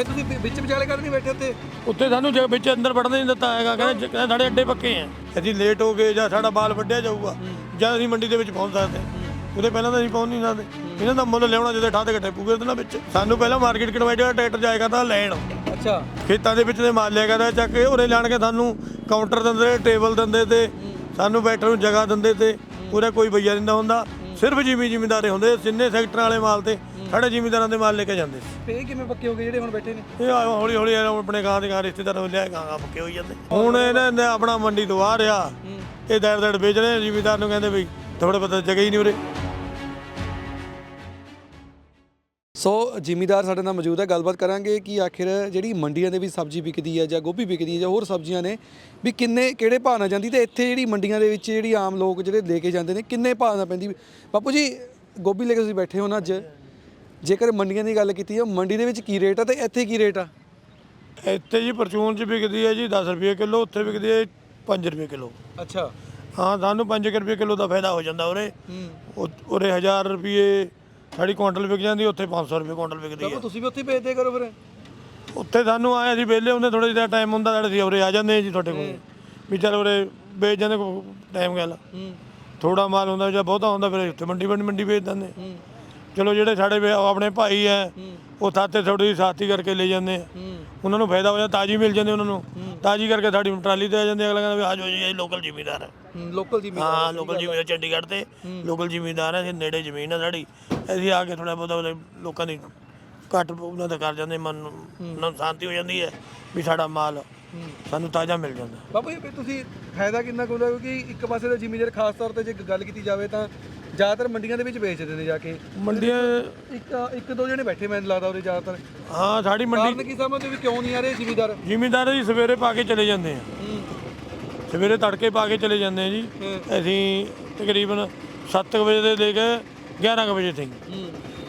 ਫਿਰ ਤੁਸੀਂ ਵਿ- ਵਿੱਚ ਵਿਚਾਲੇ ਕਰ ਨਹੀਂ ਬੈਠੇ ਉੱਥੇ? ਉੱਥੇ ਸਾਨੂੰ ਜਗ ਵਿੱਚ ਅੰਦਰ ਵੜਨ ਨਹੀਂ ਦਿੱਤਾ ਹੈਗਾ ਕਹਿੰਦੇ ਕਹਿੰਦੇ ਸਾਡੇ ਅੱਡੇ ਪੱਕੇ ਆ। ਅਸੀਂ ਲੇਟ ਹੋ ਗਏ ਜਾਂ ਸਾਡਾ ਬਾਲ ਵੱਢਿਆ ਜਾਊਗਾ ਜਾਂ ਅਸੀਂ ਮੰਡੀ ਦੇ ਵਿੱਚ ਪਹੁੰਚ ਸਕਦੇ ਹਾਂ। ਉਹਦੇ ਪਹਿਲਾਂ ਤਾਂ ਅਸੀਂ ਪਹੁੰਚ ਨਹੀਂ ਸਕਦੇ। ਇਹਨਾਂ ਦਾ ਮੁੱਲ ਲਿਆਉਣਾ ਜਦੋਂ ਠਾਹ ਦੇ ਘੱਟੇ ਪੂਗੇ ਉਹਦੇ ਨਾਲ ਵਿੱਚ। ਸਾਨੂੰ ਪਹਿਲਾਂ ਮਾਰਕੀਟ ਕਨਵਾਈਟਰ ਦਾ ਟਰੈਕਟਰ ਜਾਏਗਾ ਤਾਂ ਲੈਣ। ਅੱਛਾ। ਖੇਤਾਂ ਦੇ ਵਿੱਚ ਦੇ ਮਾਲ ਲਿਆ ਕਰਦਾ ਚੱਕ ਕੇ ਉਰੇ ਲੈਣ ਕੇ ਸਾਨੂੰ ਕਾਊਂਟਰ ਦਿੰਦੇ ਟੇਬਲ ਦਿੰਦੇ ਤੇ ਸਾਨੂੰ ਬੈਠਣ ਨੂੰ ਜਗ੍ਹਾ ਦਿੰਦੇ ਤੇ ਉਰੇ ਕੋਈ ਬਈਆ ਦਿੰਦਾ ਹੁੰਦਾ। ਸਿਰਫ ਜਿਮੀ ਜ਼ਿਮੀਂਦਾਰੇ ਹੁੰਦੇ ਜਿੰਨੇ ਸੈਕਟਰਾਂ ਵਾਲੇ ਮਾਲ ਤੇ ਸਾਡੇ ਜ਼ਿਮੀਂਦਾਰਾਂ ਦੇ ਮਾਲ ਲੈ ਕੇ ਜਾਂਦੇ। ਸੀ ਤੇ ਇਹ ਕਿਵੇਂ ਪੱਕੇ ਹੋ ਗਏ ਜਿਹੜੇ ਹੁਣ ਬੈਠੇ ਨੇ? ਇਹ ਆ ਹੌਲੀ ਹੌਲੀ ਆਪਣੇ ਗਾਂ ਦੇ ਗਾਂ ਰਿਸ਼ਤੇਦਾਰਾਂ ਨੂੰ ਲਿਆ ਗਾਂ ਗਾਂ ਪੱਕੇ ਹੋਈ ਜਾਂਦੇ। ਹੁਣ ਇਹਨਾਂ ਨੇ ਆਪਣਾ ਮੰਡੀ ਤੋਂ ਆ। ਰਿਹਾ ਇਹ ਦੜ ਦੜ ਵੇਚ ਰਹੇ ਜ਼ਿਮੀਂਦਾਰ ਨੂੰ ਕਹਿੰਦੇ ਬਈ ਥੋੜੇ ਪਤਾ ਜਗ੍ਹਾ ਹੀ ਨਹੀਂ ਉਰੇ। ਸੋ ਜ਼ਿਮੀਦਾਰ ਸਾਡੇ ਨਾਲ ਮੌਜੂਦ ਹੈ ਗੱਲਬਾਤ ਕਰਾਂਗੇ ਕਿ ਆਖਿਰ ਜਿਹੜੀ ਮੰਡੀਆਂ ਦੇ ਵਿੱਚ ਸਬਜ਼ੀ ਵਿਕਦੀ ਹੈ ਜਾਂ ਗੋਭੀ ਵਿਕਦੀ ਹੈ ਜਾਂ ਹੋਰ ਸਬਜ਼ੀਆਂ ਨੇ ਵੀ ਕਿੰਨੇ ਕਿਹੜੇ ਭਾਅ ਨਾਲ ਜਾਂਦੀ ਤੇ ਇੱਥੇ ਜਿਹੜੀ ਮੰਡੀਆਂ ਦੇ ਵਿੱਚ ਜਿਹੜੀ ਆਮ ਲੋਕ ਜਿਹੜੇ ਲੈ ਕੇ ਜਾਂਦੇ ਨੇ ਕਿੰਨੇ ਭਾਅ ਨਾਲ ਪੈਂਦੀ? ਬਾਪੂ ਜੀ ਗੋਭੀ ਲੈ ਕੇ ਤੁਸੀਂ ਬੈਠੇ ਹੋ ਨਾ ਅੱਜ। ਜੇਕਰ ਮੰਡੀਆਂ ਦੀ ਗੱਲ ਕੀਤੀ ਹੈ ਮੰਡੀ ਦੇ ਵਿੱਚ ਕੀ ਰੇਟ ਆ ਤੇ ਇੱਥੇ ਕੀ ਰੇਟ ਆ? ਇੱਥੇ ਜੀ ਪਰਚੂਨ ਚ ਵਿਕਦੀ ਹੈ ਜੀ 10 ਰੁਪਏ ਕਿਲੋ ਉੱਥੇ ਵਿਕਦੀ ਹੈ 5 ਰੁਪਏ ਕਿਲੋ। ਅੱਛਾ। ਹਾਂ ਸਾਨੂੰ 5 ਰੁਪਏ ਕਿਲੋ ਦਾ ਫਾਇਦਾ ਹੋ ਜਾਂਦਾ ਉਰੇ। ਉਰੇ 1000 ਰੁਪਏ ਸਾਡੀ ਕੁਆਂਟਲ ਵਿਕ ਜਾਂਦੀ ਉੱਥੇ 500 ਰੁਪਏ ਕੁਆਂਟਲ ਵਿਕਦੀ ਹੈ ਤੁਸੀਂ ਵੀ ਉੱਥੇ ਭੇਜਦੇ ਕਰੋ ਫਿਰ। ਉੱਥੇ ਸਾਨੂੰ ਆਏ ਅਸੀਂ ਵਿਹਲੇ ਹੁੰਦੇ ਥੋੜਾ ਜਿਹਾ ਟਾਈਮ ਹੁੰਦਾ ਸਾਡੇ ਅਸੀਂ ਉਰੇ ਆ ਜਾਂਦੇ ਹਾਂ ਜੀ ਤੁਹਾਡੇ ਕੋਲ। ਵੀ ਚੱਲ ਉਰੇ ਵੇਚ ਜਾਂਦੇ ਕੋ ਟਾਈਮ ਗੱਲ ਥੋੜਾ ਮਾਲ ਹੁੰਦਾ ਜਾਂ ਬਹੁਤਾ ਹੁੰਦਾ ਫਿਰ ਉੱਥੇ ਮੰਡੀ ਮੰਡੀ ਮੰਡੀ ਵੇਚ ਦਿੰਦੇ। ਚਲੋ ਜਿਹੜੇ ਸਾਡੇ ਵੇ- ਆਪਣੇ ਭਾਈ ਐ ਉਹ ਥਾਤੇ ਥੋੜੀ ਸਾਥੀ ਕਰਕੇ ਲੈ ਜਾਂਦੇ ਆ। ਉਹਨਾਂ ਨੂੰ ਫਾਇਦਾ ਹੋ ਜਾਂਦਾ ਤਾਜੀ ਮਿਲ ਜਾਂਦੀ ਉਹਨਾਂ ਨੂੰ। ਤਾਜੀ ਕਰਕੇ ਸਾਡੀ ਟਰਾਲੀ ਤੇ ਆ ਜਾਂਦੇ ਅਗਲਾ ਕਹਿੰਦਾ ਵੀ ਆ ਜਾਓ ਜੀ ਇਹ ਲੋਕਲ ਜ਼ਿਮੀਦਾਰ ਹੈ। ਲੋਕਲ ਦੀ ਹਾਂ ਲੋਕਲ ਜ਼ਿਮੀਦਾਰ ਚੰਡੀਗੜ੍ਹ ਤੇ ਲੋਕਲ ਜ਼ਿਮੀਦਾਰ ਹੈ ਨੇੜੇ ਜ਼ਮੀਨ ਹੈ ਸਾਡੀ। ਅਸੀਂ ਆ ਕੇ ਥੋੜਾ ਬਹੁਤਾ ਲੋਕਾਂ ਦੀ ਘੱਟ ਉਹਨਾਂ ਦਾ ਕਰ ਜਾਂਦੇ ਮਨ ਨੂੰ ਉਹਨਾਂ ਨੂੰ ਸ਼ਾਂਤੀ ਹੋ ਜਾਂਦੀ ਹੈ ਵੀ ਸਾਡਾ ਮਾਲ ਸਾਨੂੰ ਤਾਜ਼ਾ ਮਿਲ ਜਾਂਦਾ। ਬਾਪੂ ਜੀ ਫਿਰ ਤੁਸੀਂ ਫਾਇਦਾ ਕਿੰਨਾ ਕੁ ਹੁੰਦਾ? ਕਿਉਂਕਿ ਇੱਕ ਪਾਸੇ ਦਾ ਜ਼ਿਮੀਦਾਰ ਖਾਸ ਤੌਰ ਤੇ ਜੇ ਗੱਲ ਕੀਤੀ ਜਾਵੇ ਤਾਂ ਜ਼ਿਆਦਾਤਰ ਮੰਡੀਆਂ ਦੇ ਵਿੱਚ ਵੇਚਦੇ ਨੇ ਜਾ ਕੇ। ਮੰਡੀਆਂ ਇੱਕ ਇੱਕ ਦੋ ਜਣੇ ਬੈਠੇ ਮੈਨੂੰ ਲੱਗਦਾ ਉਰੇ ਜ਼ਿਆਦਾਤਰ। ਹਾਂ ਸਾਡੀ ਮੰਡੀ ਕਾਰਨ ਕੀ ਸਮਝਦੇ ਵੀ ਕਿਉਂ ਨਹੀਂ ਆ ਰਹੇ ਜ਼ਿਮੀਦਾਰ? ਜ਼ਿਮੀਦਾਰ ਜੀ ਸਵੇਰੇ ਪਾ ਕੇ ਚਲੇ ਜਾਂਦੇ ਆ। ਸਵੇਰੇ ਤੜਕੇ ਪਾ ਕੇ ਚਲੇ ਜਾਂਦੇ ਆ ਜੀ। ਅਸੀਂ ਤਕਰੀਬਨ 7 ਵਜੇ ਦੇ ਲੈ ਕੇ 11 ਕੁ ਵਜੇ ਤੱਕ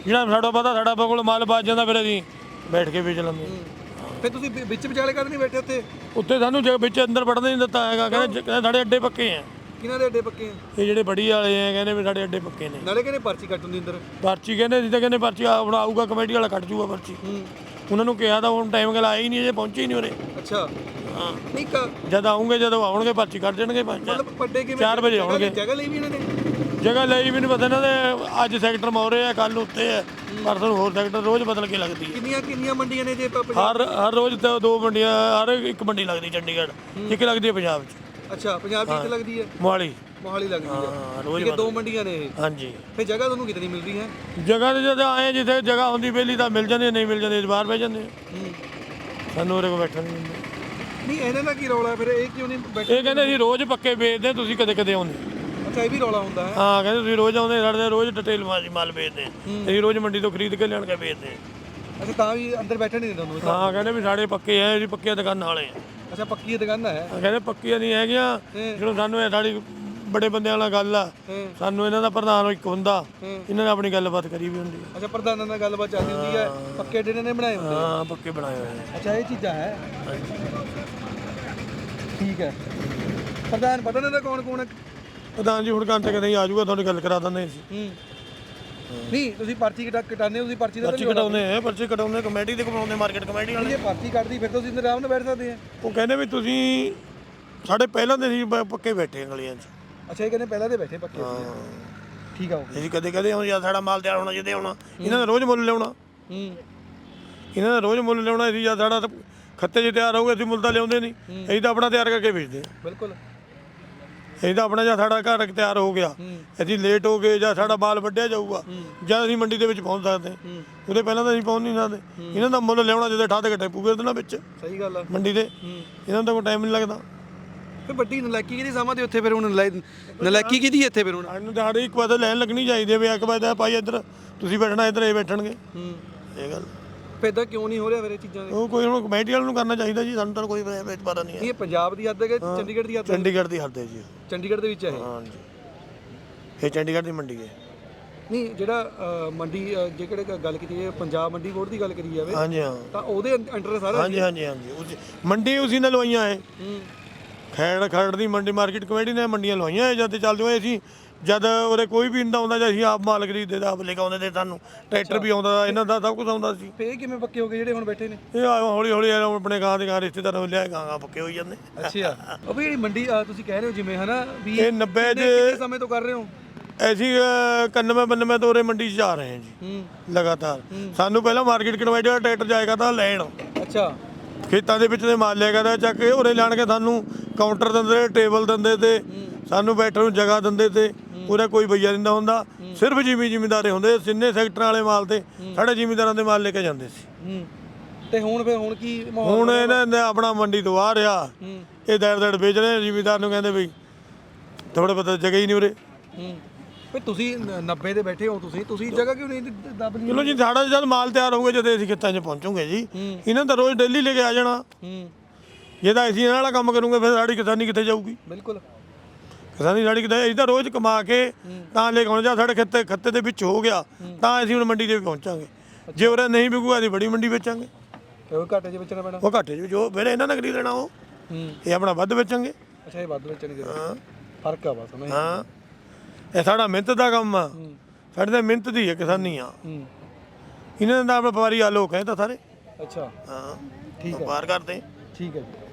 ਜਿਹੜਾ ਸਾਡਾ ਪਤਾ ਸਾਡਾ ਕੋਲ ਮਾਲ ਬਾਜ ਜਾਂਦਾ ਫਿਰ ਅਸੀਂ ਬੈਠ ਕੇ ਵੇਚ ਲੈਂਦੇ ਹਾਂ। ਫਿਰ ਤੁਸੀਂ ਵਿ- ਵਿੱਚ ਵਿਚਾਲੇ ਕਰ ਨਹੀਂ ਬੈਠੇ ਉੱਥੇ? ਉੱਥੇ ਸਾਨੂੰ ਵਿੱਚ ਅੰਦਰ ਵੜਨ ਨਹੀਂ ਦਿੱਤਾ ਹੈਗਾ ਕਹਿੰਦੇ ਜ- ਕਹਿੰਦੇ ਸਾਡੇ ਅੱਡੇ ਪੱਕੇ ਆ। ਕਿਹਨਾਂ ਦੇ ਅੱਡੇ ਪੱਕੇ ਆ? ਇਹ ਜਿਹੜੇ ਬੜੀ ਵਾਲੇ ਆ ਕਹਿੰਦੇ ਵੀ ਸਾਡੇ ਅੱਡੇ ਪੱਕੇ ਨੇ। ਨਾਲੇ ਕਹਿੰਦੇ ਪਰਚੀ ਕੱਟਣ ਦੀ ਅੰਦਰ। ਪਰਚੀ ਕਹਿੰਦੇ ਤਾਂ ਕਹਿੰਦੇ ਪਰਚੀ ਆਪਣਾ ਆਊਗਾ ਕਮੇਟੀ ਵਾਲਾ ਕੱਟ ਜੂਗਾ ਪਰਚੀ। ਹੂੰ। ਉਹਨਾਂ ਨੂੰ ਕਿਹਾ ਤਾਂ ਹੁਣ ਟਾਈਮ ਗੱਲ ਆਇਆ ਹੀ ਨਹੀਂ ਅਜੇ ਪਹੁੰਚੇ ਹੀ ਨਹੀਂ ਉਰੇ ਅੱਛਾ। ਹਾਂ। ਨਹੀਂ ਕਾ ਜਦ ਆਉਂਗੇ ਜਦੋਂ ਆਉਣਗੇ ਪਰਚੀ ਕੱਟ ਦੇਣਗੇ ਪੰਜ ਮਤਲਬ ਪੱਡੇ ਕਿਵੇਂ 4 ਵਜੇ ਆਉਣਗੇ। ਜਗ੍ਹਾ ਲਈ ਵੀ ਇਹਨਾਂ ਨੇ? ਜਗ੍ਹਾ ਲਈ ਵੀ ਨਹੀਂ ਪਤਾ ਇਹਨਾਂ ਦੇ। ਅੱਜ ਸੈਕਟਰ ਮੋਰੇ ਆ ਕੱਲ ਉੱਤੇ ਆ। ਪਰਸੋਂ ਨੂੰ ਹੋਰ ਸੈਕਟਰ ਰੋਜ਼ ਬਦਲ ਕੇ ਲੱਗਦੀ ਹੈ ਕਿੰਨੀਆਂ ਕਿੰਨੀਆਂ ਮੰਡੀਆਂ ਨੇ ਜੇ ਆਪਾਂ ਪੰਜਾਬ- ਹਰ ਹਰ ਰੋਜ਼ ਤਾਂ ਦੋ ਮੰਡੀਆਂ ਹਰ ਇੱਕ ਮੰਡੀ ਲੱਗਦੀ ਚੰਡੀਗੜ੍ਹ। ਇੱਕ ਲੱਗਦੀ ਹੈ ਪੰਜਾਬ 'ਚ। ਅੱਛਾ ਪੰਜਾਬ ਦੀ ਕਿੱਥੇ ਲੱਗਦੀ ਹੈ? ਮੋਹਾਲੀ। ਮੋਹਾਲੀ ਲੱਗਦੀ ਹੈ। ਹਾਂ ਰੋਜ਼ ਠੀਕ ਹੈ ਦੋ ਮੰਡੀਆਂ ਨੇ ਇਹ। ਹਾਂਜੀ। ਫਿਰ ਜਗ੍ਹਾ ਤੁਹਾਨੂੰ ਕਿਤਨੀ ਮਿਲਦੀ ਹੈ? ਜਗ੍ਹਾ ਤੇ ਜਦੋਂ ਆਏ ਜਿੱਥੇ ਜਗ੍ਹਾ ਹੁੰਦੀ ਪਹਿਲੀ ਤਾਂ ਮਿਲ ਜਾਂਦੀ ਨਹੀਂ ਮਿਲ ਜਾਂਦੀ ਬਾਹਰ ਬਹਿ ਜਾਂਦੇ ਹੂੰ। ਸਾਨੂੰ ਉਰੇ ਕੋ ਬੈਠਣ ਨਹੀਂ ਦਿੰਦੇ। ਨਹੀਂ ਇਹਨਾਂ ਦਾ ਕੀ ਰੌਲਾ ਹੈ? ਫਿਰ ਇਹ ਕਿਉਂ ਨਹੀਂ ਬੈਠੇ ਇਹ ਕਹਿੰਦੇ ਅਸੀਂ ਰੋਜ਼ ਪੱਕੇ ਵੇਚਦੇ ਹਾਂ, ਤੁਸੀਂ ਕਦੇ ਕਦੇ ਆਉਂਦੇ। ਅੱਛਾ ਇਹ ਵੀ ਰੌਲਾ ਹੁੰਦਾ ਹੈ। ਹਾਂ ਕਹਿੰਦੇ ਤੁਸੀਂ ਰੋਜ਼ ਆਉਂਦੇ ਸਾਡੇ ਰੋਜ਼ ਡਿਟੇਲ ਮਾਲ ਵੇਚਦੇ ਹਾਂ। ਅਸੀਂ ਰੋਜ਼ ਮੰਡੀ ਤੋਂ ਖਰੀਦ ਕੇ ਲਿਆਣ ਕੇ ਵੇਚਦੇ ਹਾਂ। ਅੱਛਾ ਤਾਂ ਵੀ ਅੰਦਰ ਬੈਠਣ ਨਹੀਂ ਦਿੰਦੇ ਤੁਹਾਨੂੰ ਹਾਂ ਕਹਿੰਦੇ ਵੀ ਸਾਡੇ ਪੱਕੇ ਆ ਜੀ ਪੱਕੀਆਂ ਦੁਕਾਨਾਂ ਵਾਲੇ ਆ ਅੱਛਾ ਪੱਕੀ ਦੁਕਾਨਾਂ ਹੈ ਹਾਂ, ਕਹਿੰਦੇ ਪੱਕੀਆਂ ਨਹੀਂ ਹੈਗੀਆਂ। ਜਦੋਂ ਸਾਨੂੰ ਇਹ ਸਾਡੀ ਬੜੇ ਬੰਦਿਆਂ ਨਾਲ ਗੱਲ ਆ ਹੂੰ। ਸਾਨੂੰ ਇਹਨਾਂ ਦਾ ਪ੍ਰਧਾਨ ਇੱਕ ਹੁੰਦਾ ਇਹਨਾਂ ਨੇ ਆਪਣੀ ਗੱਲਬਾਤ ਕਰੀ ਵੀ ਹੁੰਦੀ ਆ। ਅੱਛਾ ਪ੍ਰਧਾਨਾਂ ਨਾਲ ਗੱਲਬਾਤ ਚੱਲਦੀ ਹੁੰਦੀ ਹੈ। ਪੱਕੇ ਅੱਡੇ ਨੇ ਬਣਾਏ ਹੁੰਦੇ ਹਾਂ ਪੱਕੇ ਬਣਾਏ ਹੋਏ ਆ। ਅੱਛਾ ਇਹ ਚੀਜ਼ਾਂ ਹੈ। ਠੀਕ ਹੈ। ਪ੍ਰਧਾਨ ਪਤਾ ਨਹੀਂ ਕੌਣ ਕੌਣ ਹੈ? ਪ੍ਰਧਾਨ ਜੀ ਹੁਣ ਘੰਟੇ ਕਦੇ ਆ ਜਾਊਗਾ ਤੁਹਾਡੀ ਗੱਲ ਕਰਾ ਦਿੰਦੇ ਸੀ ਹੂੰ। ਨਹੀਂ ਤੁਸੀਂ ਪਰਚੀ ਕਟਾ ਕਟਾਉਂਦੇ ਹੋ ਤੁਸੀਂ ਪਰਚੀ ਦਾ ਪਰਚੀ ਕਟਾਉਂਦੇ। ਆ ਪਰਚੀ ਕਟਾਉਂਦੇ ਕਮੇਟੀ ਦੇ ਕਮਾਉਂਦੇ ਮਾਰਕੀਟ ਕਮੇਟੀ ਵਾਲੇ। ਜੇ ਪਰਚੀ ਕੱਟਦੀ ਫਿਰ ਤੁਸੀਂ ਆਰਾਮ ਨਾਲ ਬੈਠ ਸਕਦੇ ਆ। ਉਹ ਕਹਿੰਦੇ ਵੀ ਤੁਸੀਂ ਸਾਡੇ ਪਹਿਲਾਂ ਦੇ ਸੀ ਪੱਕੇ ਬੈਠੇ ਗਲੀਆਂ 'ਚ। ਅੱਛਾ ਇਹ ਕਹਿੰਦੇ ਪਹਿਲਾਂ ਦੇ ਬੈਠੇ ਪੱਕੇ ਠੀਕ ਆ ਉਹ ਅਸੀਂ ਕਦੇ ਕਦੇ ਹੁਣ ਜਦ ਸਾਡਾ ਮਾਲ ਤਿਆਰ ਹੋਣਾ ਜਿਹਦੇ ਹੋਣਾ ਇਹਨਾਂ ਦਾ ਰੋਜ਼ ਮੁੱਲ ਲਿਆਉਣਾ। ਹੂੰ। ਇਹਨਾਂ ਦਾ ਰੋਜ਼ ਮੁੱਲ ਲਿਆਉਣਾ ਅਸੀਂ ਜਦ ਸਾਡਾ ਤਾਂ ਖੱਤੇ 'ਚ ਤਿਆਰ ਹੋਊਗਾ ਅਸੀਂ ਮੁੱਲ ਤਾਂ ਲਿਆਉਂਦੇ ਨਹੀਂ। ਅਸੀਂ ਤਾਂ ਆਪਣਾ ਤਿਆਰ ਕਰਕੇ ਵੇਚਦੇ ਹਾਂ। ਬਿਲਕੁਲ। ਅਸੀਂ ਤਾਂ ਆਪਣਾ ਜਾਂ ਸਾਡਾ ਘਰ ਤਿਆਰ ਹੋ ਗਿਆ। ਅਸੀਂ ਲੇਟ ਹੋ ਗਏ ਜਾਂ ਸਾਡਾ ਮਾਲ ਵੱਢਿਆ ਜਾਊਗਾ। ਜਾਂ ਅਸੀਂ ਮੰਡੀ ਦੇ ਵਿੱਚ ਪਹੁੰਚ ਸਕਦੇ। ਉਹਦੇ ਪਹਿਲਾਂ ਤਾਂ ਅਸੀਂ ਪਹੁੰਚ ਨਹੀਂ ਸਕਦੇ। ਇਹਨਾਂ ਦਾ ਮੁੱਲ ਲਿਆਉਣਾ ਜਦੋਂ ਦੇ ਘੱਟੇ ਪੂਗੇ ਉਹਦੇ ਨਾਲ ਵਿੱਚ। ਸਹੀ ਗੱਲ ਆ। ਮੰਡੀ ਦੇ। ਇਹਨਾਂ ਦਾ ਕੋਈ ਟਾਈਮ ਨਹੀਂ ਲੱਗਦਾ। ਫਿਰ ਵੱਡੀ ਨਲਾਇਕੀ ਕਿਹਦੀ ਸਮਝਦੇ ਉੱਥੇ ਫਿਰ ਹੁਣ ਨਲਾਇਕੀ ਕਿਹਦੀ ਇੱਥੇ ਫਿਰ ਹੁਣ? ਸਾਨੂੰ ਤਾਂ ਸਾਡੇ ਇੱਕ ਵਾਰ ਤਾਂ ਲਾਈਨ ਲੱਗਣੀ ਚਾਹੀਦੀ ਹੈ ਵੀ ਇੱਕ ਵਾਰ ਤਾਂ ਭਾਈ ਇੱਧਰ ਤੁਸੀਂ ਬੈਠਣਾ ਇੱਧਰ ਇਹ ਬੈਠਣਗੇ। ਹੂੰ। ਇਹ ਗੱਲ। ਇਦਾਂ ਕਿਉਂ ਨਹੀਂ ਹੋ ਰਿਹਾ ਫਿਰ ਇਹ ਚੀਜ਼ਾਂ ਦੇ? ਉਹ ਕੋਈ ਹੁਣ ਕਮੇਟੀ ਵਾਲ ਨੂੰ ਕਰਨਾ ਚਾਹੀਦਾ ਜੀ ਸਾਨੂੰ ਤਾਂ ਕੋਈ ਪਤਾ ਨਹੀਂ ਹੈ। ਇਹ ਪੰਜਾਬ ਦੀ ਹੱਦ ਹੈ ਕਿ ਚੰਡੀਗੜ੍ਹ ਦੀ ਹੱਦ ਹੈ? ਚੰਡੀਗੜ੍ਹ ਦੀ ਹੱਦ ਹੈ ਜੀ। ਚੰਡੀਗੜ੍ਹ ਦੇ ਵਿੱਚ ਹੈ ਇਹ। ਹਾਂਜੀ ਇਹ ਚੰਡੀਗੜ੍ਹ ਦੀ ਮੰਡੀ ਹੈ। ਨਹੀਂ ਜਿਹੜਾ ਅ, ਮੰਡੀ ਅ, ਜੇ ਕਿਹੜੇ ਕ- ਗੱਲ ਕੀਤੀ ਹੈ ਪੰਜਾਬ ਮੰਡੀ ਬੋਰਡ ਦੀ ਗੱਲ ਕਰੀ ਜਾਵੇ ਹਾਂਜੀ ਹਾਂ। ਤਾਂ ਉਹਦੇ ਅੰਡਰ ਸਾਰਾ ਹਾਂਜੀ ਹਾਂਜੀ ਹਾਂਜੀ ਉਸੇ- ਮੰਡੀ ਉਸੇ ਨੇ ਲਵਾਈਆਂ ਹੈ। ਹੂੰ। ਖੈੜ ਖੜ ਦੀ ਮੰਡੀ ਮਾਰਕੀਟ ਕਮੇਟੀ ਨੇ ਮੰਡੀਆਂ ਲਵਾਈਆਂ ਹੈ ਜਦ ਤੇ ਚੱਲਦੇ ਹੋਏ ਅਸੀਂ ਜਦ ਉਹਦੇ ਕੋਈ ਵੀ ਇੰਦਾ ਆਉਂਦਾ ਜਾਂ ਅਸੀਂ ਆਪ ਮਾਲ ਖਰੀਦਦੇ ਦਾ ਆਪ ਲੈ ਕੇ ਆਉਂਦੇ ਤੇ ਸਾਨੂੰ ਟਰੈਕਟਰ ਵੀ ਆਉਂਦਾ ਇਹਨਾਂ ਦਾ ਸਭ ਕੁਝ ਆਉਂਦਾ ਸੀ। ਫੇ ਕਿਵੇਂ ਪੱਕੇ ਹੋ ਗਏ ਜਿਹੜੇ ਹੁਣ ਬੈਠੇ ਨੇ? ਇਹ ਆ ਹੌਲੀ ਹੌਲੀ ਆਪਣੇ ਗਾਂ ਦੇ ਗਾਂ ਰਿਸ਼ਤੇਦਾਰਾਂ ਨੂੰ ਲਿਆ ਗਾਂ ਗਾਂ ਪੱਕੇ ਹੋਈ ਜਾਂਦੇ। ਅੱਛਾ। ਉਹ ਵੀ ਜਿਹੜੀ ਮੰਡੀ ਆ ਤੁਸੀਂ ਕਹਿ ਰਹੇ ਹੋ ਜਿਵੇਂ ਹਨਾ ਵੀ ਇਹ 90 ਕਿੰਨੇ- ਦੇ ਕਿੰਨੇ ਸਮੇਂ ਤੋਂ ਕਰ ਰਹੇ ਹੋ? ਅਸੀਂ 91 92 ਤੋਂ ਉਰੇ ਮੰਡੀ 'ਚ ਜਾ ਰਹੇ ਹਾਂ ਜੀ। ਹੂੰ। ਲਗਾਤਾਰ। ਸਾਨੂੰ ਪਹਿਲਾਂ ਮਾਰਕੀਟ ਕਨਵਾਈਡ ਦਾ ਟਰੈਕਟਰ ਜਾਏਗਾ ਤਾਂ ਲੈਣ। ਅੱਛਾ। ਖੇਤਾਂ ਦੇ ਵਿੱਚ ਦੇ ਮਾਲ ਲਿਆ ਕਰਦਾ ਚੱਕ ਕੇ ਉਰੇ ਲੈਣ ਕੇ ਸਾਨੂੰ ਕਾਊਂਟਰ ਦਿੰਦੇ ਟੇਬਲ ਦਿੰਦੇ ਤੇ ਸਾਨੂੰ ਬੈਠਣ ਨੂੰ ਜਗ੍ਹਾ ਦਿੰਦੇ ਤੇ। ਉਰੇ ਕੋਈ ਬਈਆ ਦਿੰਦਾ ਹੁੰਦਾ। ਸਿਰਫ ਜਿਮੀ ਜ਼ਿਮੀਦਾਰੇ ਹੁੰਦੇ ਸਿੰਨੇ ਸੈਕਟਰਾਂ ਵਾਲੇ ਮਾਲ ਤੇ ਸਾਡੇ ਜ਼ਿਮੀਦਾਰਾਂ ਦੇ ਮਾਲ ਲੈ ਕੇ ਜਾਂਦੇ ਸੀ। ਹੂੰ। ਤੇ ਹੁਣ ਫੇ ਹੁਣ ਕੀ ਮਾਹੌਲ ਹੁਣ ਇਹਨਾਂ ਨੇ ਆਪਣਾ ਮੰਡੀ ਤੋਂ ਆ। ਰਿਹਾ ਇਹ ਦਰ ਦਰ ਵੇਚ ਰਹੇ ਜ਼ਿਮੀਦਾਰ ਨੂੰ ਕਹਿੰਦੇ ਬਈ ਥੋੜੇ ਪਤਾ ਜਗ੍ਹਾ ਹੀ ਨਹੀਂ ਉਰੇ। ਹੂੰ। ਤੁਸੀਂ 90 ਦੇ ਬੈਠੇ ਹੋ ਤੁਸੀਂ ਤੁਸੀਂ ਜਗ੍ਹਾ ਕਿਉਂ ਨਹੀਂ ਦੱਬ ਲਈ? ਚਲੋ ਜੀ ਸਾਡਾ ਜਦ ਮਾਲ ਤਿਆਰ ਹੋਊਗਾ ਜਦ ਅਸੀਂ ਖੇਤਾਂ 'ਚ ਪਹੁੰਚੂਗੇ ਜੀ। ਇਹਨਾਂ ਦਾ ਰੋਜ਼ ਡੇਲੀ ਲੈ ਕੇ ਆ ਜਾਣਾ। ਹੂੰ। ਜੇ ਤਾਂ ਅਸੀਂ ਇਹਨਾਂ ਵਾਲਾ ਕੰਮ ਕਰੂਗੇ ਫਿਰ ਸਾਡੀ ਕਿਸਾਨੀ ਕਿੱਥੇ ਜਾਊਗੀ? ਬਿਲਕੁਲ। ਕਿਸਾਨੀ ਸਾਡੀ ਕਿਤੇ ਅਸੀਂ ਤਾਂ ਰੋਜ਼ ਕਮਾ ਕੇ ਤਾਂ ਲੈ ਕੇ ਆਉਣਾ ਜਾਂ ਸਾਡੇ ਖੱਤੇ ਖੱਤੇ ਦੇ ਵਿੱਚ ਹੋ ਗਿਆ ਤਾਂ ਅਸੀਂ ਹੁਣ ਮੰਡੀ ਦੇ ਪਹੁੰਚਾਂਗੇ। ਜੇ ਉਰੇ ਨਹੀਂ ਵਿਕੂਗਾ ਅਸੀਂ ਬੜੀ ਮੰਡੀ ਵੇਚਾਂਗੇ। ਤੇ ਉਹ ਘਾਟੇ 'ਚ ਵੇਚਣਾ ਪੈਣਾ। ਉਹ ਘਾਟੇ 'ਚ ਜੋ ਫਿਰ ਇਹਨਾਂ ਨੇ ਖਰੀਦ ਲੈਣਾ ਉਹ ਇਹ ਆਪਣਾ ਵੱਧ ਵੇਚਾਂਗੇ। ਅੱਛਾ ਇਹ ਵੱਧ ਵੇਚਣੀ ਦੇ ਹਾਂ। ਫ਼ਰਕ ਆ ਬਸ ਮੈਂ ਹਾਂ। ਇਹ ਸਾਡਾ ਮਿਹਨਤ ਦਾ ਕੰਮ ਆ। ਸਾਡੇ ਤਾਂ ਮਿਹਨਤ ਦੀ ਹੈ ਕਿਸਾਨੀ ਆ। ਇਹਨਾਂ ਦਾ ਆਪਣਾ ਵਪਾਰੀ ਆ ਲੋਕ ਹੈ ਤਾਂ ਸਾਰੇ। ਅੱਛਾ। ਹਾਂ। ਠੀਕ ਹੈ। ਵਪਾਰ ਕਰਦੇ। ਠੀਕ ਹੈ ਜੀ।